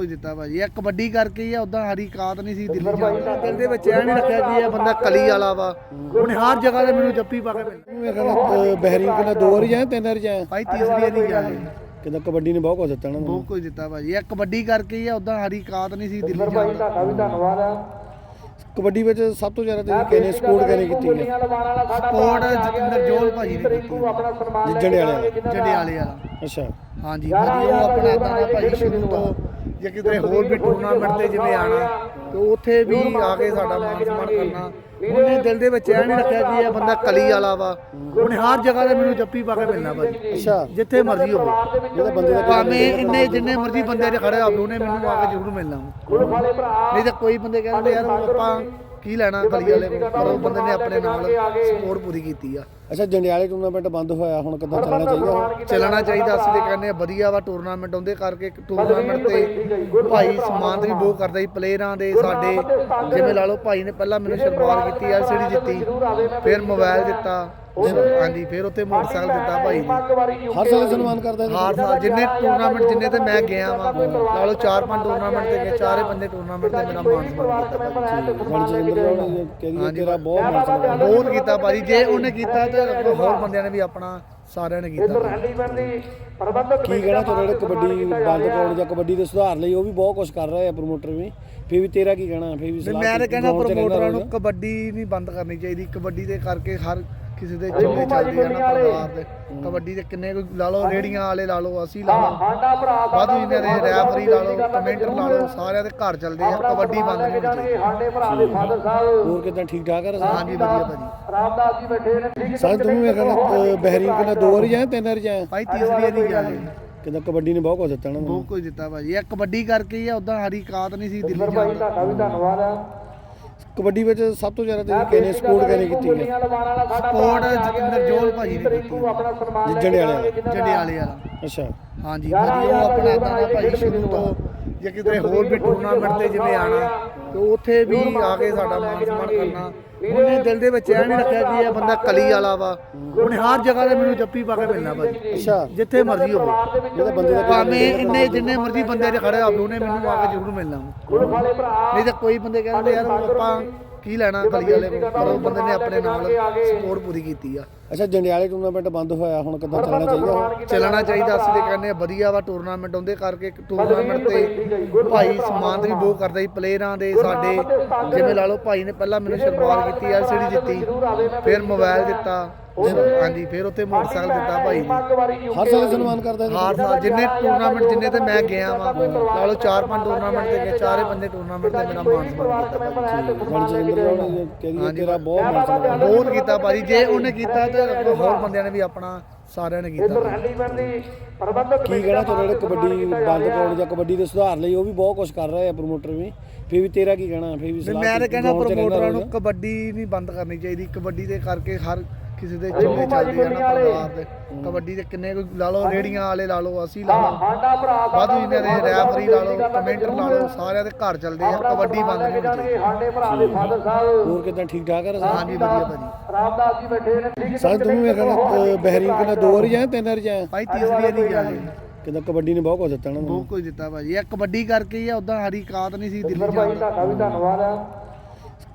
ਕੁਝ ਦਿੱਤਾ ਭਾਜੀ। ਇਹ ਕਬੱਡੀ ਕਰਕੇ ਹੀ ਆ ਉਦਾਂ ਸਾਡੀ ਕਾਤ ਨਹੀਂ ਸੀ ਦਿੱਲੀ ਜਾਣ ਦਿਲ ਦੇ ਵਿੱਚ ਇਹ ਨਹੀਂ ਰੱਖਿਆ ਕਿ ਇਹ ਬੰਦਾ ਕਲੀ ਵਾਲਾ ਵਾ। ਉਹਨੇ ਹਰ ਜਗ੍ਹਾ ਤੇ ਮੈਨੂੰ ਜੱਫੀ ਪਾ ਕੇ ਮੈਂ ਕਹਿੰਦਾ ਬਹਿਰੀਨ ਕਿੰਨਾ ਦੋ ਵਾਰੀ ਜਾਏ ਤਿੰਨ ਵਾਰੀ ਜਾਏ? ਭਾਈ ਤੀਸਰੀ ਵਾਰੀ ਗਿਆ ਇਹ। ਕਿੰਦਾ ਕਬੱਡੀ ਨੇ ਬਹੁਤ ਕੁਝ ਦਿੱਤਾ ਨਾ ਬਹੁਤ ਕੁਝ ਦਿੱਤਾ ਭਾਜੀ। ਇਹ ਕਬੱਡੀ ਕਰਕੇ ਹੀ ਆ ਉਦਾਂ ਸਾਡੀ ਕਾਤ ਨਹੀਂ ਸੀ ਦਿੱਲੀ ਜਾਣ ਦੀ ਕਬੱਡੀ ਵਿੱਚ ਸਭ ਤੋਂ ਜ਼ਿਆਦਾ ਤੁਸੀਂ ਕਿਹਨੇ ਸਪੋਰਟ ਕਿਹਨੇ ਕੀਤੀ ਹੈ? ਸਪੋਰਟ ਜਤਿੰਦਰ ਜੋਲ ਭਾਜੀ ਨੇ ਕੀਤੀ ਜੰਡੇ ਵਾਲੇ। ਜੰਡਿਆਲੇ ਵਾਲਾ। ਅੱਛਾ। ਹਾਂਜੀ ਭਾਜੀ ਉਹ ਆਪਣਾ ਇਦਾਂ ਦਾ ਭਾਜੀ ਸ਼ੁਰੂ ਤੋਂ ਜੇ ਕਿਤੇ ਹੋਰ ਵੀ ਟੂਰਨਾਮੈਂਟ ਤੇ ਜਿਵੇਂ ਆਣਾ ਤੇ ਉੱਥੇ ਵੀ ਆ ਕੇ ਸਾਡਾ ਮਾਨ ਸਨਮਾਨ ਕਰਨਾ। ਉਹਨੇ ਦਿਲ ਦੇ ਵਿੱਚ ਇਹ ਨਹੀਂ ਰੱਖਿਆ ਕਿ ਇਹ ਬੰਦਾ ਕਲੀ ਵਾਲਾ ਵਾ। ਉਹਨੇ ਹਰ ਜਗ੍ਹਾ ਤੇ ਮੈਨੂੰ ਜੱਫੀ ਪਾ ਕੇ ਮਿਲਣਾ ਭਾਜੀ। ਅੱਛਾ। ਜਿੱਥੇ ਮਰਜ਼ੀ ਹੋਵੇ। ਜਿਹੜਾ ਬੰਦੇ ਦਾ ਭਾਵੇਂ ਇੰਨੇ ਜਿੰਨੇ ਮਰਜ਼ੀ ਬੰਦੇ ਦੇ ਖੜੇ ਹੋਵੇ ਉਹਨੇ ਮੈਨੂੰ ਆ ਕੇ ਜ਼ਰੂਰ ਮਿਲਣਾ ਨਹੀਂ ਤਾਂ ਕੋਈ ਬੰਦੇ ਕਹਿੰਦੇ ਯਾਰ ਆਪਾਂ ਕੀ ਲੈਣਾ ਕਲੀ ਵਾਲੇ ਕੋਲ? ਪਰ ਉਹ ਬੰਦੇ ਨੇ ਆਪਣੇ ਨਾਲ ਸਪੋਰਟ ਪੂਰੀ ਕੀਤੀ ਆ। ਅੱਛਾ ਜੰਡਿਆਲੇ ਟੂਰਨਾਮੈਂਟ ਬੰਦ ਹੋਇਆ ਹੁਣ ਕਿੱਦਾਂ ਚੱਲਣਾ ਚਾਹੀਦਾ? ਚੱਲਣਾ ਚਾਹੀਦਾ ਅਸੀਂ ਤੇ ਕਹਿੰਦੇ ਆ ਵਧੀਆ ਵਾ ਟੂਰਨਾਮੈਂਟ ਉਹਦੇ ਕਰਕੇ ਟੂਰਨਾਮੈਂਟ ਤੇ ਭਾਈ ਸਮਾਨ ਵੀ ਬਹੁਤ ਕਰਦਾ ਸੀ ਪਲੇਅਰਾਂ ਦੇ ਸਾਡੇ ਜਿਵੇਂ ਲਾ ਲਓ ਭਾਈ ਨੇ ਪਹਿਲਾਂ ਮੈਨੂੰ ਸ਼ੁਰੂਆਤ ਕੀਤੀ ਐਲਸੀਡੀ ਦਿੱਤੀ ਫਿਰ ਮੋਬਾਈਲ ਦਿੱਤਾ। ਹਾਂਜੀ ਫਿਰ ਉੱਥੇ ਮੋਟਰਸਾਈਕਲ ਦਿੱਤਾ ਭਾਈ ਨੇ। ਹਰ ਸਾਲ ਸਨਮਾਨ ਕਰਦਾ ਹਰ ਸਾਲ ਜਿੰਨੇ ਟੂਰਨਾਮੈਂਟ ਜਿੰਨੇ ਤੇ ਮੈਂ ਗਿਆ ਵਾ ਲਾ ਲਓ ਚਾਰ ਪੰਜ ਟੂਰਨਾਮੈਂਟ ਤੇ ਗਏ ਚਾਰੇ ਬੰਦੇ ਟੂਰਨਾਮੈਂਟ ਤੇ ਮੇਰਾ ਮਾਨ ਸਨਮਾਨ ਕੀਤਾ ਭਾਈ। ਤੇਰਾ ਬਹੁਤ ਮਾਣ ਸਨਮਾਨ ਬਹੁਤ ਕੀਤਾ ਭਾਜੀ ਜੇ ਉਹਨੇ ਕੀਤਾ ਤੇ ਅੱਗੋਂ ਹੋਰ ਬੰਦਿਆਂ ਨੇ ਵੀ ਆਪਣਾ ਸਾਰਿਆਂ ਨੇ ਕੀਤਾ। ਕੀ ਕਹਿਣਾ ਚਾਹੁੰਦੇ ਜਿਹੜੇ ਕਬੱਡੀ ਬੰਦ ਕਰਾਉਣ ਜਾਂ ਕਬੱਡੀ ਦੇ ਸੁਧਾਰ ਲਈ ਉਹ ਵੀ ਬਹੁਤ ਕੁਝ ਕਰ ਰਹੇ ਆ ਪ੍ਰੋਮੋਟਰ ਵੀ। ਫੇਰ ਵੀ ਤੇਰਾ ਕੀ ਕਹਿਣਾ? ਫੇਰ ਵੀ ਸਲਾਹ ਮੈਂ ਤਾਂ ਪ੍ਰਮੋਟਰਾਂ ਨੂੰ। ਕਬੱਡੀ ਨਹੀਂ ਬੰਦ ਕਰਨੀ ਚਾਹੀਦੀ। ਕਬੱਡੀ ਦੇ ਕਰਕੇ ਹਰ ਕਿਸੇ ਦੇ ਚੰਗੇ ਚੱਲਦੇ ਆ ਨਾ ਪਰਿਵਾਰ ਦੇ। ਕਬੱਡੀ ਦੇ ਕਿੰਨੇ ਕੁ ਲਾ ਲਓ ਰੇੜੀਆਂ ਵਾਲੇ ਲਾ ਲਓ ਅਸੀਂ ਲਾ ਲਓ। ਵਾਧੂ ਜਿੰਨੇ ਦੇ ਰੈਫਰੀ ਲਾ ਲਓ ਕਮੈਂਟਰ ਲਾ ਲਓ ਸਾਰਿਆਂ ਦੇ ਘਰ ਚੱਲਦੇ ਆ ਕਬੱਡੀ ਬੰਦ ਨਹੀਂ ਹੋਣੀ ਚਾਹੀਦੀ ਹੋਰ ਕਿਦਾਂ ਠੀਕ ਠਾਕ ਹੈ ਹਾਂਜੀ ਵਧੀਆ ਭਾਜੀ। ਸਾਲ ਤੂੰ ਮੈਂ ਕਹਿੰਦਾ ਬਹਿਰੀਨ ਕਿੰਨਾ ਦੋ ਵਾਰੀ ਜਾਏ ਤਿੰਨ ਵਾਰੀ ਜਾਏ ਭਾਈ ਤੀਸਰੀ ਵਾਰੀ ਗਿਆ ਇਹ। ਕਿੰਦਾ ਕਬੱਡੀ ਨੇ ਬਹੁਤ ਕੁਝ ਦਿੱਤਾ ਨਾ ਬਹੁਤ ਕੁਝ ਦਿੱਤਾ ਭਾਜੀ। ਇਹ ਕਬੱਡੀ ਕਰਕੇ ਹੀ ਆ ਉਦਾਂ ਸਾਡੀ ਕਾਤ ਨਹੀਂ ਸੀ ਦਿੱਲੀ ਜਾਣ ਦੀ। ਕਬੱਡੀ ਵਿੱਚ ਸਭ ਤੋਂ ਜ਼ਿਆਦਾ ਤੁਸੀਂ ਕਿਹਨੇ ਸਪੋਰਟ ਕਿਹਨੇ ਕੀਤੀ ਹੈ? ਸਪੋਰਟ ਜਤਿੰਦਰ ਜੋਲ ਭਾਜੀ ਨੇ ਕੀਤੀ ਜੰਡੇ ਵਾਲੇ ਜੰਡਿਆਲੇ ਵਾਲਾ ਅੱਛਾ। ਹਾਂਜੀ ਭਾਜੀ ਉਹ ਆਪਣਾ ਇਦਾਂ ਦਾ ਭਾਜੀ ਸ਼ੁਰੂ ਤੋਂ ਜੇ ਕਿਤੇ ਹੋਰ ਵੀ ਟੂਰਨਾਮੈਂਟ ਤੇ ਜਿਵੇਂ ਆਣਾ ਤੇ ਉੱਥੇ ਵੀ ਆ ਕੇ ਸਾਡਾ ਮਾਨ ਸਨਮਾਨ ਕਰਨਾ। ਉਹਨੇ ਦਿਲ ਦੇ ਵਿੱਚ ਇਹ ਨਹੀਂ ਰੱਖਿਆ ਕਿ ਇਹ ਬੰਦਾ ਕਲੀ ਵਾਲਾ ਵਾ। ਉਹਨੇ ਹਰ ਜਗ੍ਹਾ ਤੇ ਮੈਨੂੰ ਜੱਫੀ ਪਾ ਕੇ ਮਿਲਣਾ ਭਾਜੀ। ਅੱਛਾ। ਜਿੱਥੇ ਮਰਜ਼ੀ ਹੋਵੇ। ਜਿਹੜਾ ਬੰਦੇ ਦਾ ਭਾਵੇਂ ਇੰਨੇ ਜਿੰਨੇ ਮਰਜ਼ੀ ਬੰਦੇ ਦੇ ਖੜੇ ਹੋਵੇ ਉਹਨੇ ਮੈਨੂੰ ਆ ਕੇ ਜ਼ਰੂਰ ਮਿਲਣਾ। ਨਹੀਂ ਤਾਂ ਕੋਈ ਬੰਦੇ ਕਹਿੰਦੇ ਯਾਰ ਆਪਾਂ ਕੀ ਲੈਣਾ ਕਲੀ ਵਾਲੇ ਪਰ ਉਹ ਬੰਦੇ ਨੇ ਆਪਣੇ ਨਾਲ ਸਪੋਰਟ ਪੂਰੀ ਕੀਤੀ ਆ। ਅੱਛਾ ਜੰਡਿਆਲੇ ਟੂਰਨਾਮੈਂਟ ਬੰਦ ਹੋਇਆ ਹੁਣ ਕਿੱਦਾਂ ਚੱਲਣਾ ਚਾਹੀਦਾ? ਚੱਲਣਾ ਚਾਹੀਦਾ ਅਸੀਂ ਤੇ ਕਹਿੰਦੇ ਆ ਵਧੀਆ ਵਾ ਟੂਰਨਾਮੈਂਟ ਉਹਦੇ ਕਰਕੇ ਟੂਰਨਾਮੈਂਟ ਤੇ ਭਾਈ ਸਮਾਨ ਵੀ ਬਹੁਤ ਕਰਦਾ ਸੀ ਪਲੇਅਰਾਂ ਦੇ ਸਾਡੇ ਜਿਵੇਂ ਲਾ ਲਓ ਭਾਈ ਨੇ ਪਹਿਲਾਂ ਮੈਨੂੰ ਸ਼ੁਰੂਆਤ ਕੀਤੀ ਐਲਸੀਡੀ ਦਿੱਤੀ ਫਿਰ ਮੋਬਾਈਲ ਦਿੱਤਾ। ਹਾਂਜੀ ਫਿਰ ਉੱਥੇ ਮੋਟਰਸਾਈਕਲ ਦਿੱਤਾ ਭਾਈ ਨੇ ਹਰ ਸਾਲ ਸਨਮਾਨ ਕਰਦਾ ਹੈ ਹਰ ਸਾਲ ਜਿੰਨੇ ਟੂਰਨਾਮੈਂਟ ਜਿੰਨੇ ਤੇ ਮੈਂ ਗਿਆ ਵਾ ਲਾ ਲਓ ਚਾਰ ਪੰਜ ਟੂਰਨਾਮੈਂਟ ਤੇ ਗਏ ਚਾਰੇ ਬੰਦੇ ਟੂਰਨਾਮੈਂਟ ਤੇ ਮੇਰਾ ਮਾਨ ਸਨਮਾਨ ਕੀਤਾ ਭਾਈ ਗਣ ਜਿੰਦਰ ਨੇ ਕਹਿੰਦੀ ਤੇਰਾ ਬਹੁਤ ਮਾਣ ਸਨਮਾਨ ਬਹੁਤ ਕੀਤਾ। ਭਾਜੀ ਜੇ। ਉਹਨੇ ਕੀਤਾ ਤੇ ਅੱਗੋਂ ਹੋਰ ਬੰਦਿਆਂ ਨੇ ਵੀ ਆਪਣਾ ਸਾਰਿਆਂ ਨੇ ਕੀਤਾ ਕੀ ਕਹਿਣਾ ਚਾਹੁੰਦੇ ਜਿਹੜੇ ਕਬੱਡੀ ਬੰਦ ਕਰਾਉਣ ਜਾਂ ਕਬੱਡੀ ਦੇ ਸੁਧਾਰ ਲਈ ਉਹ ਵੀ ਬਹੁਤ ਕੁਝ ਕਰ ਰਹੇ ਆ ਪ੍ਰੋਮੋਟਰ ਵੀ। ਫੇਰ ਵੀ ਤੇਰਾ ਕੀ ਕਹਿਣਾ? ਫੇਰ ਵੀ ਸਲਾਹ ਮੈਂ ਤਾਂ ਕੀ- ਕਹਿੰਦਾ ground 'ਚ ਰਹਿੰਦਾ ਪ੍ਰਮੋਟਰਾਂ ਨੂੰ। ਕਬੱਡੀ ਨਹੀਂ ਬੰਦ ਕਰਨੀ ਚਾਹੀਦੀ। ਕਬੱਡੀ ਦੇ ਕਰਕੇ ਹਰ ਕਿਸੇ ਦੇ ਚੰਗੇ ਚੱਲਦੇ ਆ ਨਾ ਪਰਿਵਾਰ ਦੇ। ਕਬੱਡੀ ਦੇ ਕਿੰਨੇ ਕੁ ਲਾ ਲਓ ਰੇੜੀਆਂ ਵਾਲੇ ਲਾ ਲਓ ਅਸੀਂ ਲਾ ਲਓ। ਵਾਧੂ ਜਿੰਨੇ ਦੇ ਰੈਫਰੀ ਲਾ ਲਓ ਕਮੈਂਟਰ ਲਾ ਲਓ ਸਾਰਿਆਂ ਦੇ ਘਰ ਚੱਲਦੇ ਆ ਕਬੱਡੀ ਬੰਦ ਨਹੀਂ ਹੋਣੀ ਚਾਹੀਦੀ। ਹੋਰ ਕਿਦਾਂ ਠੀਕ ਠਾਕ ਹੈ ਹਾਂਜੀ ਵਧੀਆ ਭਾਜੀ। ਸਾਲ ਤੂੰ ਮੈਂ ਕਹਿੰਦਾ ਬਹਿਰੀਨ ਕਿੰਨਾ ਦੋ ਵਾਰੀ ਜਾਏ ਤਿੰਨ ਵਾਰੀ ਜਾਏ ਭਾਈ ਤੀਸਰੀ ਵਾਰੀ ਗਿਆ ਇਹ। ਕਿੰਦਾ ਕਬੱਡੀ ਨੇ ਬਹੁਤ ਕੁਝ ਦਿੱਤਾ ਨਾ ਬਹੁਤ ਕੁਝ ਦਿੱਤਾ ਭਾਜੀ। ਇਹ ਕਬੱਡੀ ਕਰਕੇ ਹੀ ਆ ਉਦਾਂ ਸਾਡੀ ਕਾਤ ਨਹੀਂ ਸੀ ਦਿੱਲੀ ਜਾਣ ਦੀ।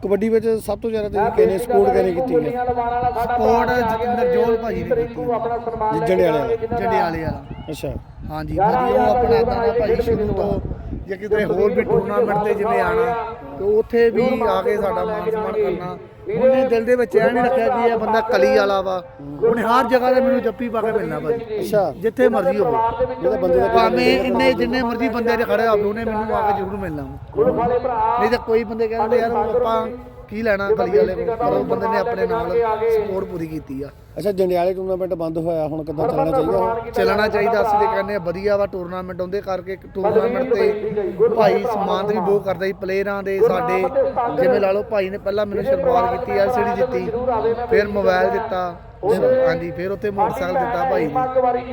ਕਬੱਡੀ ਵਿੱਚ ਸਭ ਤੋਂ ਜ਼ਿਆਦਾ ਤੁਸੀਂ ਕਿਹਨੇ ਸਪੋਰਟ ਕਿਹਨੇ ਕੀਤੀ ਹੈ। ਸਪੋਰਟ ਜਤਿੰਦਰ ਜੋਲ ਭਾਜੀ ਨੇ ਕੀਤੀ ਜੰਡੇ ਵਾਲੇ। ਜੰਡਿਆਲੇ ਵਾਲਾ ਅੱਛਾ। ਹਾਂਜੀ ਭਾਜੀ ਉਹ ਆਪਣਾ ਇਦਾਂ ਦਾ ਭਾਜੀ ਸ਼ੁਰੂ ਤੋਂ ਜੇ ਕਿਤੇ ਹੋਰ ਵੀ ਟੂਰਨਾਮੈਂਟ ਤੇ ਜਿਵੇਂ ਆਣਾ ਤੇ ਉੱਥੇ ਵੀ ਆ ਕੇ ਸਾਡਾ ਮਾਨ ਸਨਮਾਨ ਕਰਨਾ। ਉਹਨੇ ਦਿਲ ਦੇ ਵਿੱਚ ਇਹ ਨਹੀਂ ਰੱਖਿਆ ਕਿ ਇਹ ਬੰਦਾ ਕਲੀ ਵਾਲਾ ਵਾ। ਉਹਨੇ ਹਰ ਜਗ੍ਹਾ ਤੇ ਮੈਨੂੰ ਜੱਫੀ ਪਾ ਕੇ ਮਿਲਣਾ ਭਾਜੀ। ਅੱਛਾ। ਜਿੱਥੇ ਮਰਜ਼ੀ ਹੋਵੇ। ਜਿਹੜਾ ਬੰਦੇ ਦਾ ਭਾਵੇਂ ਇੰਨੇ ਜਿੰਨੇ ਮਰਜ਼ੀ ਬੰਦੇ ਦੇ ਖੜੇ ਹੋਵੇ ਉਹਨੇ ਮੈਨੂੰ ਆ ਕੇ ਜ਼ਰੂਰ ਮਿਲਣਾ। ਨਹੀਂ ਤਾਂ ਕੋਈ ਬੰਦੇ ਕਹਿੰਦੇ ਯਾਰ ਆਪਾਂ ਕੀ ਲੈਣਾ ਕਲੀ ਵਾਲੇ ਕੋਲ? ਪਰ ਉਹ ਬੰਦੇ ਨੇ ਆਪਣੇ ਨਾਲ ਸਪੋਰਟ ਪੂਰੀ ਕੀਤੀ ਆ। ਅੱਛਾ ਜੰਡਿਆਲੇ ਟੂਰਨਾਮੈਂਟ ਬੰਦ ਹੋਇਆ ਹੁਣ ਕਿੱਦਾਂ ਚੱਲਣਾ ਚਾਹੀਦਾ? ਚੱਲਣਾ ਚਾਹੀਦਾ ਅਸੀਂ ਤੇ ਕਹਿੰਦੇ ਆ ਵਧੀਆ ਵਾ ਟੂਰਨਾਮੈਂਟ ਉਹਦੇ ਕਰਕੇ ਟੂਰਨਾਮੈਂਟ ਤੇ ਭਾਈ ਸਮਾਨ ਵੀ ਬਹੁਤ ਕਰਦਾ ਸੀ ਪਲੇਅਰਾਂ ਦੇ ਸਾਡੇ ਜਿਵੇਂ ਲਾ ਲਓ ਭਾਈ ਨੇ ਪਹਿਲਾਂ ਮੈਨੂੰ ਸ਼ੁਰੂਆਤ ਕੀਤੀ ਐਲਸੀਡੀ ਦਿੱਤੀ ਫਿਰ ਮੋਬਾਈਲ ਦਿੱਤਾ ਹਾਂਜੀ ਫਿਰ ਉੱਥੇ ਮੋਟਰਸਾਈਕਲ ਦਿੱਤਾ ਭਾਈ ਨੇ।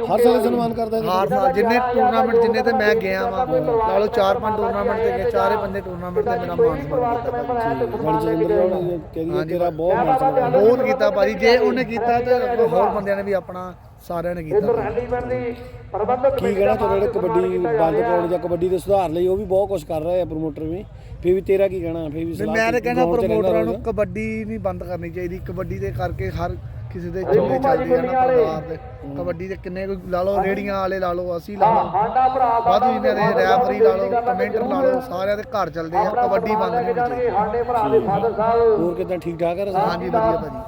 ਹਰ ਸਾਲ ਸਨਮਾਨ ਕਰਦਾ ਹਰ ਸਾਲ ਜਿੰਨੇ ਟੂਰਨਾਮੈਂਟ ਜਿੰਨੇ ਤੇ ਮੈਂ ਗਿਆ ਵਾ ਲਾ ਲਓ ਚਾਰ ਪੰਜ ਟੂਰਨਾਮੈਂਟ ਤੇ ਗਏ ਚਾਰੇ ਬੰਦੇ ਟੂਰਨਾਮੈਂਟ ਤੇ ਮੇਰਾ ਮਾਨ ਸਨਮਾਨ ਕੀਤਾ ਭਾਈ। ਤੇਰਾ ਬਹੁਤ ਮਾਣ ਸਨਮਾਨ ਬਹੁਤ ਕੀਤਾ ਭਾਜੀ ਜੇ ਉਹਨੇ ਕੀਤਾ ਤੇ ਹੋਰ ਬੰਦਿਆਂ ਨੇ ਵੀ ਆਪਣਾ ਸਾਰਿਆਂ ਨੇ ਕੀਤਾ। ਕੀ ਕਹਿਣਾ ਤੁਹਾਡੇ ਜਿਹੜੇ ਕਬੱਡੀ ਬੰਦ ਕਰਾਉਣ ਜਾਂ ਕਬੱਡੀ ਦੇ ਸੁਧਾਰ ਲਈ ਉਹ ਵੀ ਬਹੁਤ ਕੁਝ ਕਰ ਰਹੇ ਆ ਪ੍ਰੋਮੋਟਰ ਵੀ। ਫਿਰ ਵੀ ਤੇਰਾ ਕੀ ਕਹਿਣਾ? ਫਿਰ ਵੀ ਸਲਾਹ ਮੈਂ ਤਾਂ ਕਹਿੰਦਾ ਪ੍ਰਮੋਟਰਾਂ ਨੂੰ। ਕਬੱਡੀ ਨਹੀਂ ਬੰਦ ਕਰਨੀ ਚਾਹੀਦੀ। ਕਬੱਡੀ ਦੇ ਕਰਕੇ ਹਰ ਕਿਸੇ ਦੇ ਚੁੱਲੇ ਚੱਲਦੀ ਨਾ ਪਰਿਵਾਰ ਦੇ। ਕਬੱਡੀ ਦੇ ਕਿੰਨੇ ਕੁ ਲਾ ਲਓ ਰੇੜੀਆਂ ਵਾਲੇ ਲਾ ਲਓ ਅਸੀਂ ਲਾ ਲਓ। ਵਾਧੂ ਇਹਨਾਂ ਦੇ ਰੈਫਰੀ ਲਾ ਲਓ ਕਮੈਂਟਰ ਲਾ ਲਓ ਸਾਰਿਆਂ ਦੇ ਘਰ ਚੱਲਦੇ ਆ ਕਬੱਡੀ ਬੰਦ ਨਹੀਂ ਹੋਣੀ ਚਾਹੀਦੀ ਹੋਰ ਕਿਦਾਂ ਠੀਕ ਠਾਕ ਆ ਹਾਂਜੀ ਵਧੀਆ ਭਾਜੀ।